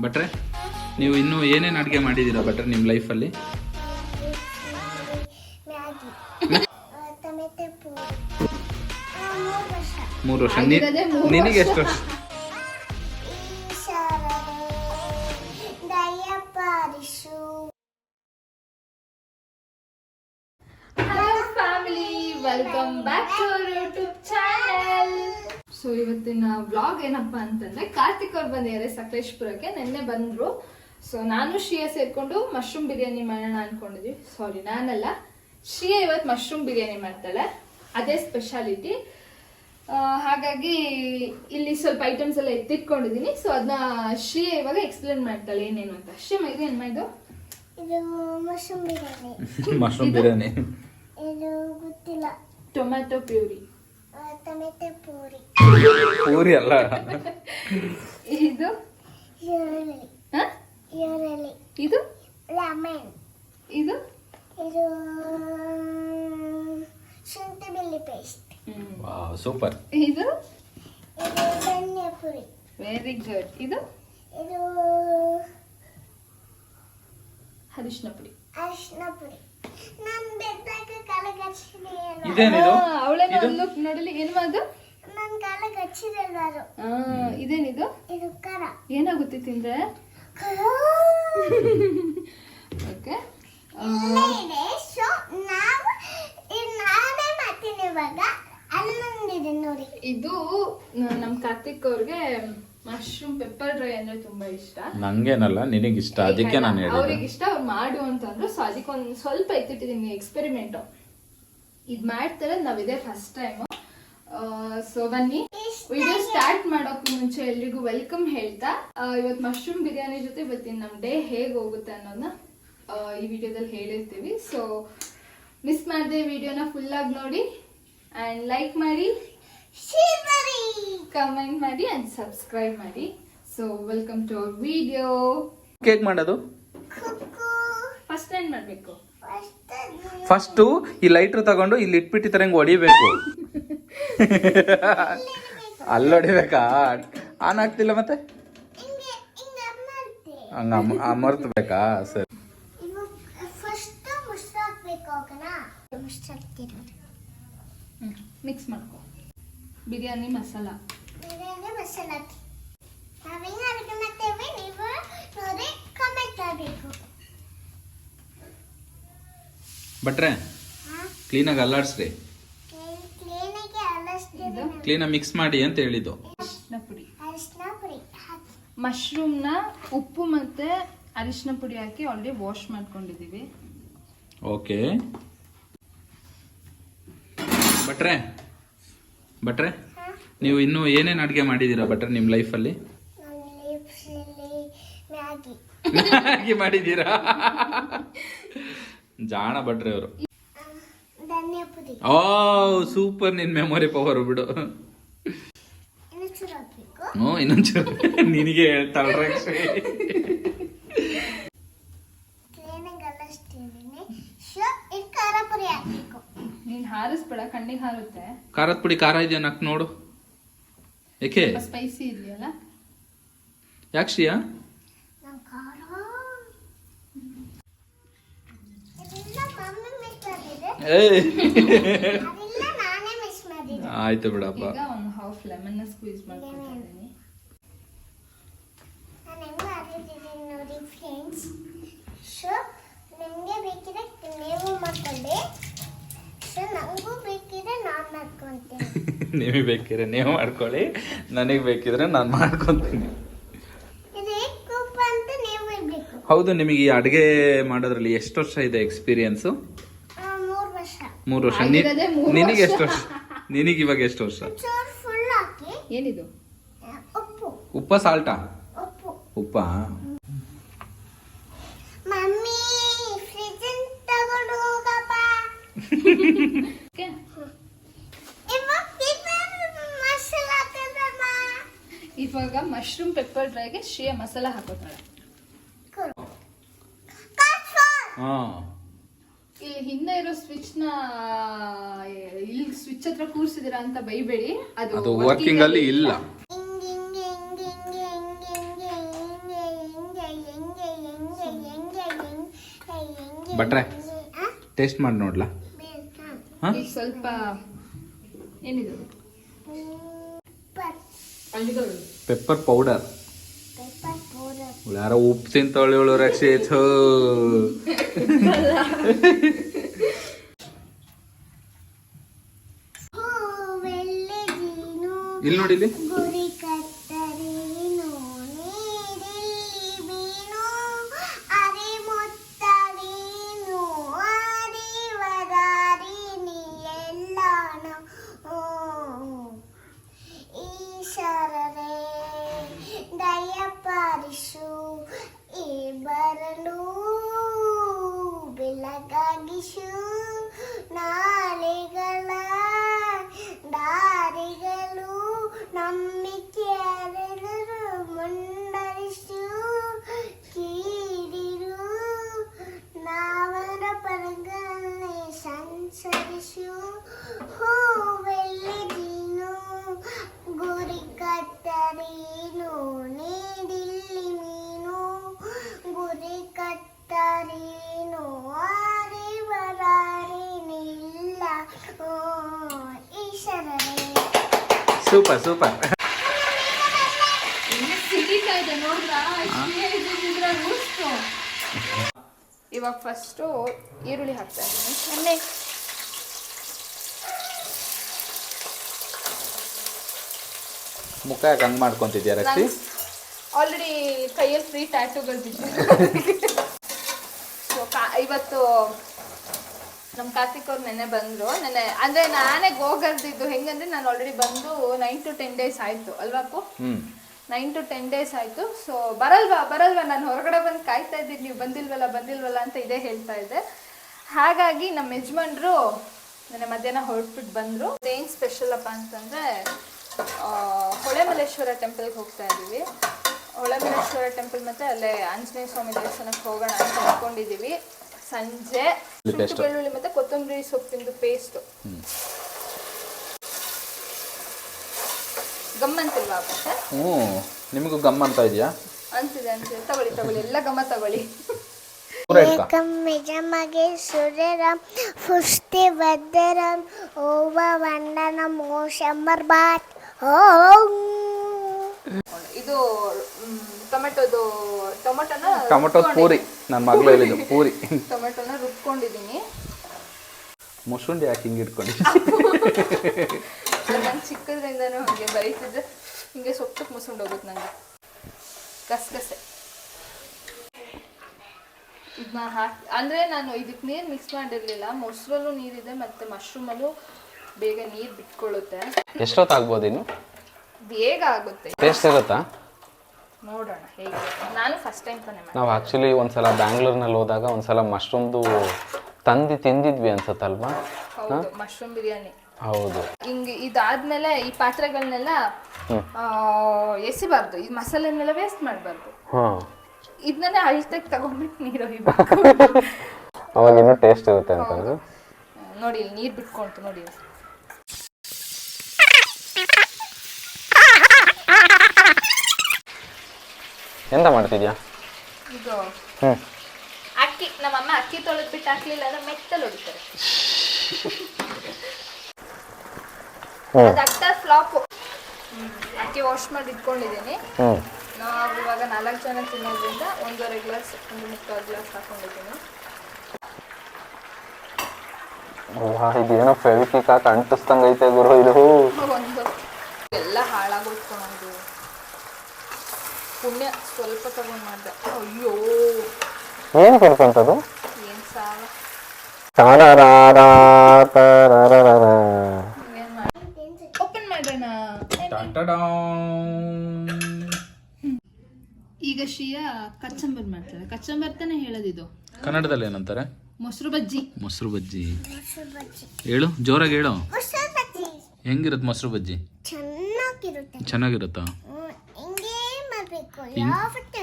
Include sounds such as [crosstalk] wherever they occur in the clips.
ಭಟ್ರೆ ನೀವು ಇನ್ನೂ ಏನೇನು ಅಡುಗೆ ಮಾಡಿದ್ದೀರಾ ಭಟ್ರೆ ನಿಮ್ಮ ಲೈಫಲ್ಲಿ ಮೂರು ವರ್ಷ. ಮೂರು ವರ್ಷ. ನಿ- ಆಗಿರೋದೇ ನಿನಗೆ ಎಷ್ಟು ವರ್ಷ? Family welcome back to our YouTube channel so ಇವತ್ತಿನ ವ್ಲಾಗ್ ಏನಪ್ಪ ಅಂತಂದ್ರೆ ಕಾರ್ತಿಕ್ ಅವ್ರು ಬಂದಿದ್ದಾರೆ ಸಕಲೇಶ್ಪುರಕ್ಕೆ ನಿನ್ನೆ ಬಂದ್ರು. ಸೊ ನಾನು ಶ್ರೀಯಾ ಸೇರ್ಕೊಂಡು ಮಶ್ರೂಮ್ ಬಿರಿಯಾನಿ ಮಾಡೋಣ ಅನ್ಕೊಂಡಿದ್ವಿ. ಸಾರಿ ನಾನಲ್ಲ. ಶ್ರೀಯಾ ಇವತ್ತು ಮಶ್ರೂಮ್ ಬಿರಿಯಾನಿ ಮಾಡ್ತಾಳೆ. ಅದೇ ಸ್ಪೆಷಾಲಿಟಿ ಹಾಗಾಗಿ ಇಲ್ಲಿ ಸ್ವಲ್ಪ ಐಟಮ್ಸ್ ಎಲ್ಲ ಎತ್ತಿಟ್ಕೊಂಡಿದ್ದೀನಿ ಸೊ ಅದನ್ನ ಶ್ರೀಯಾ ಇವಾಗ ಎಕ್ಸ್ಪ್ಲೇನ್ ಮಾಡ್ತಾಳೆ ಏನೇನು ಅಂತ. ಶ್ರೀಮ ಇದು ಏನ್ ಇದು? ಮಶ್ರೂಮ್ ಬಿರಿಯಾನಿ. [laughs] ಮಶ್ರೂಮ್ ಬಿರಿಯಾನಿ. ಇದು ಗೊತ್ತಿಲ್ಲ. Tomato puree puri. ಪೂರಿ ಅಲ್ಲ? ಇದು? ಹ? ಈರುಳ್ಳಿ. ಇದು? ಲೆಮನ್. ಇದು? ಇದು ಶುಂಠಿ ಬೆಳ್ಳಿ ಪೇಸ್ಟ್ ಸೂಪರ್. ಇದು? ಇದು ಧನ್ಯ ಪುರಿ ವೆರಿ ಗುಡ್ ಇದು? ಇದು ಅರಿಶಿನ ಪುಡಿ. ಅರಿಶಿನ ನಾನು ಇದೇನಿದು? ಅವಳೇನೋ ಇದು? ಲುಕ್ ನೋಡಲಿ ಏನು ಅದು ನನ್ನ ಕಾಲ ಕಚ್ಚಿದೆ ಆ, ಇದೇನಿದು? ಇದು ಕರ ಏನಾಗುತ್ತೆ ತಿಂದ್ರೆ? ಓಕೆ. ಇದೆ. ಸೊ ನಾವು ನಾನೇ ಮಾಡ್ತೀನಿ ಇವಾಗ. ಅಲ್ಲೊಂದಿದೆ ನೋಡಿ. ಇದು ನಮ್ಮ ನಮ್ ಕಾರ್ತಿಕ್ ಅವ್ರಿಗೆ ಮಶ್ರೂಮ್ ಪೆಪ್ಪರ್ ಡ್ರೈ ಅಂದ್ರೆ ತುಂಬಾ ಇಷ್ಟ. ನಂಗೇನಲ್ಲ ನಿನಗಿಷ್ಟ. ಅದಕ್ಕೆ ನಾನು ಹೇಳಿದೆ ಅವ್ರಿಗೆ ಇಷ್ಟ ಅವ್ರು ಮಾಡು ಅಂತಂದ್ರು ಸೊ ಅದಕ್ಕೊಂದು ಸ್ವಲ್ಪ ಎತ್ತಿಟ್ಟಿದ್ದೀನಿ ಎಕ್ಸ್ಪೆರಿಮೆಂಟ್ ಇದ್ ಮಾಡ್ತಾರೆ ನಾವಿದೆ ಇದೇ ಫಸ್ಟ್ ಟೈಮ್ ಸೊ ಬನ್ನಿ. ವಿಡಿಯೋ ಸ್ಟಾರ್ಟ್ ಮಾಡೋಕ್ಕೂ ಮುಂಚೆ ಎಲ್ರಿಗೂ ವೆಲ್ಕಮ್ ಹೇಳ್ತಾ. ಇವತ್ತು ಮಶ್ರೂಮ್ ಬಿರಿಯಾನಿ ಜೊತೆ ಇವತ್ತಿನ ನಮ್ಮ ಡೇ ಹೇಗೆ ಹೋಗುತ್ತೆ ಅನ್ನೋದನ್ನ ಈ ವಿಡಿಯೋದಲ್ಲಿ ಹೇಳಿರ್ತೀವಿ. ಸೊ ಮಿಸ್ ಮಾಡದೆ ವಿಡಿಯೋನ ಫುಲ್ ಆಗಿ ನೋಡಿ ಅಂಡ್ ಲೈಕ್ ಮಾಡಿ ಮಾಡಿ. ಕಮೆಂಟ್ ಮಾಡಿ ಅಂಡ್ ಸಬ್ಸ್ಕ್ರೈಬ್ ಮಾಡಿ. So welcome to our video cake ಮಾಡೋದು? ಫಸ್ಟ್ ಏನ್ ಮಾಡ್ಬೇಕು? ಫಸ್ಟು ಈ ಲೈಟ್ರ್ ತಗೊಂಡು ಇಲ್ಲಿ ಇಟ್ಬಿಟ್ಟಿ ತರಂಗ ಹೊಡಿಬೇಕು. ಅಲ್ಲಿ ಹೊಡಿಬೇಕಾ? ಆನ್ ಆಗ್ತಿಲ್ಲ ಮತ್ತೆ? ಹಂಗ ಅಮರ್ತಬೇಕಾ ಸರಿ. ಮಿಕ್ಸ್ ಮಾಡ್ಕೋ. ಬಿರಿಯಾನಿ ಮಸಾಲ ಬಿರಿಯಾನಿ ಮಸಾಲ ಭಟ್ರೆ ಹಾಂ? ಕ್ಲೀನಾಗಿ ಅಲ್ಲಾಡಿಸ್ರಿ. ಕ್ಲೀನಾಗಿ ಮಿಕ್ಸ್ ಮಾಡಿ ಅಂತ ಹೇಳಿದ್ದು. ಪುಡಿ. ಮಶ್ರೂಮ್ನ ಉಪ್ಪು ಮತ್ತೆ ಅರಿಶಿನ ಪುಡಿ ಹಾಕಿ ಆಲ್ರೆಡಿ ವಾಶ್ ಮಾಡ್ಕೊಂಡಿದ್ದೀವಿ. ಓಕೆ. ಬಟ್ರೆ? ಬಟ್ರೆ? ನೀವು ಇನ್ನೂ ಏನೇನು ಅಡುಗೆ ಮಾಡಿದ್ದೀರಾ ಬಟ್ರೆ ನಿಮ್ಮ ಲೈಫಲ್ಲಿ? [laughs] ಮ್ಯಾಗಿ ಮಾಡಿದ್ದೀರಾ? [laughs] ಜಾಣ ಭಟ್ರೆ ಅವರು. ಓ ಸೂಪರ್ ನಿನ್ ಮೆಮೊರಿ ಪವರ್ ಬಿಡು. ಹ್ಞೂ ಇನ್ನೊಂಚೂರು. ನಿನಗೆ ಹೇಳ್ತಾಳೆ ರಕ್ಷಿ ಅಲಸ್ತಿದ್ದೀನಿ ಸೊ ಇದು ಖಾರ ಪುಡಿ ಹಾಕಬೇಕು. ನೀನ್ ಹಾರಿಸ್ಬೇಡ ಕಣ್ಣಿಗೆ ಹಾರುತ್ತೆ. ಖಾರದ ಪುಡಿ ಖಾರ ಇದೆಯಾ ನಕ್ ನೋಡು. ಏಕೆ? ಸ್ಪೈಸಿ ಇದೆಯಲ್ಲ? ಯಾಕೆ ಶ್ರೀಯಾ? [laughs] ಆಯ್ತು ಬಿಡಪ್ಪ. ಈಗ ಒಂದು ಹಾಫ್ ಲೆಮನ್ ಸ್ಕ್ವೀಸ್ ಮಾಡ್ಕೊಂಡಿದ್ದೀನಿ ನಾನು ಹೆಂಗೆ ಮಾಡಿದ್ದೀನಿ ನೋಡಿ ಫ್ರೆಂಡ್ಸ್ ಸೊ ನಿಮಗೆ ಬೇಕಿದ್ರೆ ನೀವು ಮಾಡ್ಕೊಳ್ಳಿ. ಸೊ ನನಗೂ ಬೇಕಿದ್ರೆ ನಾನು ಮಾಡ್ಕೊತೀನಿ. [laughs] ನಿಮಗೆ ಬೇಕಿದ್ರೆ ನೀವು ಮಾಡ್ಕೊಳ್ಳಿ. ನನಗೆ ಬೇಕಿದ್ರೆ ನಾನು ಮಾಡ್ಕೊತೀನಿ. ಇದು ಹೇಗೆ ಅಂತ ನೀವು ಇರಬೇಕು ಹೌದು ನಿಮಗೆ ಈ ಅಡುಗೆ ಮಾಡೋದ್ರಲ್ಲಿ ಎಷ್ಟು ವರ್ಷ ಇದೆ ಎಕ್ಸ್ಪೀರಿಯನ್ಸು ಮೂರು ವರ್ಷ. ಮೂರು ನಿ- ಆಗಿರೋದೇ ಮೂರು ನಿನಗೆ ಎಷ್ಟು ವರ್ಷ? ನಿನಗೆ ಇವಾಗ ಎಷ್ಟು ವರ್ಷ? ಚೂರು ಫುಲ್ ಹಾಕಿ ಏನಿದು? ಆ, ಉಪ್ಪು. ಉಪ್ಪ ಸಾಲ್ಟಾ? ಉಪ್ಪು. ಉಪ್ಪ ಮಮ್ಮಿ ಫ್ರಿಜ್ ತಗೊಂಡು ಹೋಗಪ್ಪ. ಓಕೆ. ಇವಾಗ ಮಸಾಲ ಇವಾಗ ಮಶ್ರೂಮ್ ಪೆಪ್ಪರ್ ಡ್ರೈಗೆ ಶ್ರೀಯ ಮಸಾಲ ಹಾಕೋತಾಳೆ. ಹಾಂ. ಇಲ್ಲಿ ಹಿಂದೆ ಇರೋ ಸ್ವಿಚ್ನ ಇಲ್ಲಿ ಸ್ವಿಚ್ ಹತ್ರ ಕೂರಿಸಿದಿರಾ ಅಂತ ಬೈಬೇಡಿ. ಅದು ವರ್ಕಿಂಗ್ ಅಲ್ಲಿ ಇಲ್ಲ. ಬಟ್ರೆ ಟೇಸ್ಟ್ ಮಾಡಿ ನೋಡ್ಲಾ? ಸ್ವಲ್ಪ ಏನಿದು? Pepper powder. ಯಾರೋ ಉಪ್ಪು ತಿಂತಾಳೆ ಇವಳು ರಕ್ಷಿತ್ ಇಲ್ಲಿ ನೋಡಿ ಇಲ್ಲಿ ದಯಪಾಲಿಸು ಈ ಬರಲು ಬೆಳಗಾಗಿಸು ಸೂಪರ್ ಸೂಪರ್ ಇವಾಗ ಫಸ್ಟು ಈರುಳ್ಳಿ ಹಾಕ್ತಾ ಇದ್ದೀನಿ. ಮುಖ ಯಾಕೆ ಹಂಗೆ ಮಾಡ್ಕೊತಿದ್ಯಾ ರಕ್ಷಿ? ಆಲ್ರೆಡಿ ಕೈಯಲ್ಲಿ ಫ್ರೀ ಟ್ಯಾಟೂಗಳು ಬಿದ್ದು ಇವತ್ತು ನಮ್ಮ ಕಾರ್ತಿಕ್ ಅವ್ರು ನೆನ್ನೆ ಬಂದ್ರು. ನೆನ್ನೆ ಅಂದ್ರೆ ನಾನೇ ಹೋಗರ್ದಿದ್ದು ಹೆಂಗಂದ್ರೆ ನಾನು ಆಲ್ರೆಡಿ ಬಂದು ನೈನ್ ಟು ಟೆನ್ ಡೇಸ್ ಆಯ್ತು ಅಲ್ವಾಕು ನೈನ್ ಟು ಟೆನ್ ಡೇಸ್ ಆಯ್ತು. ಸೊ ಬರಲ್ವಾ ಬರಲ್ವಾ? ನಾನು ಹೊರಗಡೆ ಬಂದು ಕಾಯ್ತಾ ಇದ್ದೀನಿ. ನೀವು ಬಂದಿಲ್ವಲ್ಲ ಬಂದಿಲ್ವಲ್ಲ ಅಂತ ಇದೇ ಹೇಳ್ತಾ ಇದ್ದೆ. ಹಾಗಾಗಿ ನಮ್ಮ ಯಜಮಾನ್ರು ನೆನ್ನೆ ಮಧ್ಯಾಹ್ನ ಹೊರಟ್ಬಿಟ್ಟು ಬಂದ್ರು. ಏನು ಸ್ಪೆಷಲ್ ಅಪ್ಪ ಅಂತಂದರೆ ಹೊಳೆಮಲ್ಲೇಶ್ವರ ಟೆಂಪಲ್ಗೆ ಹೋಗ್ತಾ ಇದ್ದೀವಿ. ಹೊಳೆಮಲ್ಲೇಶ್ವರ ಟೆಂಪಲ್ ಮತ್ತೆ ಅಲ್ಲೇ ಆಂಜನೇಯ ಸ್ವಾಮಿ ದೇವಸ್ಥಾನಕ್ಕೆ ಹೋಗೋಣ ಅಂತ ಅಂದ್ಕೊಂಡಿದ್ದೀವಿ ಸಂಜೆ ಶುಂಠಿ ಬೆಳ್ಳುಳ್ಳಿ ಮತ್ತೆ ಕೊತ್ತಂಬರಿ ಸೊಪ್ಪಿಂದು ಪೇಸ್ಟ್ ಗಮ್ಮಂತಿಲ್ವಾ ಅಂತಿಲ್ವಾ ಹ್ಞೂ ನಿಮಗೂ ಗಮ್ ಅಂತ ಇದೆಯಾ? ಅಂತಿದೆ ಅಂತಿದೆ. ತಗೊಳ್ಳಿ ತಗೊಳ್ಳಿ ಎಲ್ಲ ಗಮ್ಮ ತಗೊಳ್ಳಿ. ಏಕಂ ಯಜಮಗೆ ಸುರರಂ ಪುಷ್ಟಿ ಭದ್ರಂ ಓವ ವಂದನಂ ಓಷಂಬರ್ ಬಾತ್ ಓಂ. ಇದು ಟೊಮೆಟೊದು ಟೊಮೆಟೊನ ಟೊಮೆಟೊ ಪೂರಿ ನನ್ನ ಮಗಳು ಹೇಳಿದ್ದು ಪೂರಿ. ಟೊಮೆಟೊನ ರುಬ್ಕೊಂಡಿದ್ದೀನಿ. ಮುಸುಂಡಿ ಯಾಕೆ ಹಿಂಗೆ ಇಟ್ಕೊಂಡು. ನಂಗೆ ಚಿಕ್ಕದ್ರಿಂದನೂ ಹಾಗೆ ಬರೀತಿದ್ದೆ. ಹಿಂಗೆ ಸೊಪ್ಪಕ್ಕೆ ಮುಸುಂಡಿ ಹೋಗುತ್ತೆ ನನಗೆ ಗಸಗಸೆ. ಇದನ್ನ ಹಾಕಿ ಅಂದರೆ ನಾನು ಇದಕ್ಕೆ ನೀರು ಮಿಕ್ಸ್ ಮಾಡಿರಲಿಲ್ಲ. ಮೊಸರಲ್ಲೂ ನೀರಿದೆ ಮತ್ತು ಮಶ್ರೂಮಲ್ಲೂ ಬೇಗ ನೀರು ಬಿಟ್ಕೊಳ್ಳುತ್ತೆ. ಎಷ್ಟೊತ್ತಾಗ್ಬೋದು ಇನ್ನು? ಬೇಗ ಆಗುತ್ತೆ. ಟೇಸ್ಟ್ ಇರುತ್ತಾ? ನೋಡೋಣ ಹೇಗೆ? ನಾನು ಫಸ್ಟ್ ಟೈಮ್ ತಾನೇ ನಾವು ಆ್ಯಕ್ಚುಲಿ ಒಂದ್ಸಲ ಬ್ಯಾಂಗ್ಳೂರ್ನಲ್ಲಿ ಹೋದಾಗ ಒಂದ್ಸಲ ಮಶ್ರೂಮ್ದು ತಂದು ತಿಂದಿದ್ವಿ ಅನ್ಸತ್ತಲ್ವಾ? ಹೌದು ಮಶ್ರೂಮ್ ಬಿರಿಯಾನಿ. ಹೌದು. ಹಿಂಗೆ ಇದಾದ್ಮೇಲೆ ಈ ಪಾತ್ರೆಗಳನ್ನೆಲ್ಲ ಎಸಿಬಾರ್ದು. ಈ ಮಸಾಲೆನೆಲ್ಲ ವೇಸ್ಟ್ ಮಾಡಬಾರ್ದು. ಹಾಂ. ಇದನ್ನೇ ಅಳ್ತೆಗೆ ತಗೊಂಡ್ಬಿಟ್ಟು ನೀರು [laughs] ಅವಾಗ ಇನ್ನೂ ಟೇಸ್ಟ್ ಇರುತ್ತೆ ಅಂತಂದ್ರೆ ನೋಡಿ ಇಲ್ಲಿ ನೀರು ಬಿಟ್ಕೊಂತು ನೋಡಿ. ಎಂತ ಮಾಡ್ತಿದ್ಯಾ? ಇದು. ಹ್ಞೂ ಅಕ್ಕಿ ನಮ್ಮಮ್ಮ ಅಕ್ಕಿ ತೊಳೆದು ಬಿಟ್ಟು ಹಾಕ್ಲಿಲ್ಲ ಅಂದ್ರೆ ಮೆತ್ತಲು ಹೊಡಿತಾರೆ. ಹ್ಞೂ ಅಟ್ಟ ಫ್ಲಾಪು. ಅಕ್ಕಿ ವಾಶ್ ಮಾಡಿ ಇಟ್ಕೊಂಡಿದ್ದೀನಿ. ಹ್ಞೂ ನಾವು ಇವಾಗ ನಾಲ್ಕು ಜನ ತಿನ್ನೋದ್ರಿಂದ ಒಂದೂವರೆ ಗ್ಲಾಸ್ ಒಂದು ಮುಕ್ಕಾಲು ಗ್ಲಾಸ್ ಹಾಕೊಂಡಿದ್ದೀನಿ. ವಾ ಇದೇನೋ ಫೆವಿಕಿಕ್ ಹಾಕಿ ಅಂಟಿಸ್ದಂಗೈತೆ ಗುರು ಇದು. [laughs] ಒಂದು. ಎಲ್ಲ ಹಾಳಾಗೋಯ್ತು ಪುಣ್ಯ ಸ್ವಲ್ಪ ತಗೊಂಡ್ ಮಾಡ್ದೆ. ಅಯ್ಯೋ. ಏನು ಕೇಳ್ಕೊಂತದು ಏನ್ ಸಾಲ ಓಪನ್ ಮಾಡೋಣ ಈಗ ಶಿಯಾ ಕಚ್ಚಂಬರ್ ಮಾಡ್ತಾರೆ. ಕಚ್ಚಂಬರ್ ತಾನೆ ಹೇಳೋದಿದು? ಕನ್ನಡದಲ್ಲಿ ಏನಂತಾರೆ? ಮೊಸರು ಬಜ್ಜಿ. ಮೊಸರು ಬಜ್ಜಿ. ಮೊಸರು ಬಜ್ಜಿ ಹೇಳು ಜೋರಾಗಿ ಹೇಳು. ಮೊಸರು ಬಜ್ಜಿ. ಹೆಂಗಿರುತ್ತೆ ಮೊಸರು ಬಜ್ಜಿ? ಚೆನ್ನಾಗಿರುತ್ತೆ? ಯಾವತ್ತೂ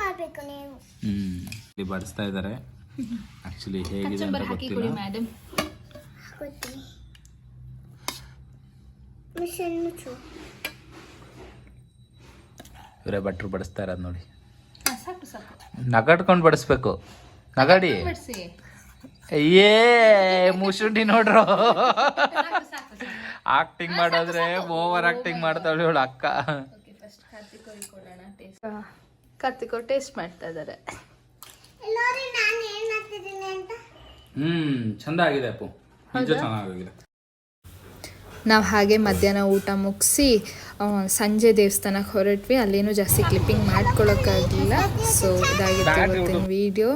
ಮಾಡಬೇಕು ನೀವು ಹ್ಮ್. ಇಲ್ಲಿ ಬಡಿಸ್ತಾ ಇದ್ದಾರೆ ಆಕ್ಚುಲಿ ಹೇಗಿದೆ ಅಂತ ಕಚ್ಚಂಬರ್ ಹಾಕಿ ಕೊಡಿ ಗೊತ್ತಿಲ್ಲ ಮೇಡಮ್ ಹಾಕೋತೀನಿ. ಮಿಷನ್ ಮುಚ್ಚು. ಇವರೇ ಭಟ್ರು ಬಡಿಸ್ತಾ ಇರೋದು ನೋಡಿ. ಸಾಕು ಸಾಕು. ನಗಾಡ್ಕೊಂಡು ಬಡಿಸ್ಬೇಕು. ನಗಾಡಿ. ಅಯ್ಯೇ ಏ ಮುಸುಂಡಿ ನೋಡ್ರು. ಆಕ್ಟಿಂಗ್ ಮಾಡಿದ್ರೆ ಓವರ್ ಆಕ್ಟಿಂಗ್ ಮಾಡ್ತಾಳೆ ಇವಳು ಅಕ್ಕ. ಕೊಡೋಣ ಟೇಸ್ಟ್ ಮಾಡ್ತಾ ಇದ್ದಾರೆ ನೋಡಿ ನಾನು ಏನ್ ಮಾಡ್ತಿದ್ದೀನಿ ಅಂತ? ಹ್ಮ್ ಚಂದ ಆಗಿದೆ ಅಪ್ಪು. ನಿಜ ಚೆನ್ನಾಗಿದೆ ನಾವು ಹಾಗೆ ಮಧ್ಯಾಹ್ನ ಊಟ ಮುಗಿಸಿ ಸಂಜೆ ದೇವಸ್ಥಾನಕ್ಕೆ ಹೊರಟ್ವಿ. ಅಲ್ಲೇನು ಜಾಸ್ತಿ ಕ್ಲಿಪ್ಪಿಂಗ್ ಮಾಡ್ಕೊಳ್ಳೋಕ್ಕಾಗಲಿಲ್ಲ ಸೊ ಇದಾಗಿತ್ತು ಇವತ್ತಿನ ವಿಡಿಯೋ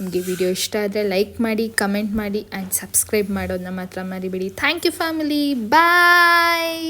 ನಿಮಗೆ ವಿಡಿಯೋ ಇಷ್ಟ ಆದರೆ ಲೈಕ್ ಮಾಡಿ ಕಮೆಂಟ್ ಮಾಡಿ ಆ್ಯಂಡ್ ಸಬ್ಸ್ಕ್ರೈಬ್ ಮಾಡೋದನ್ನ ಮಾತ್ರ ಮರಿಬೇಡಿ. Thank you family bye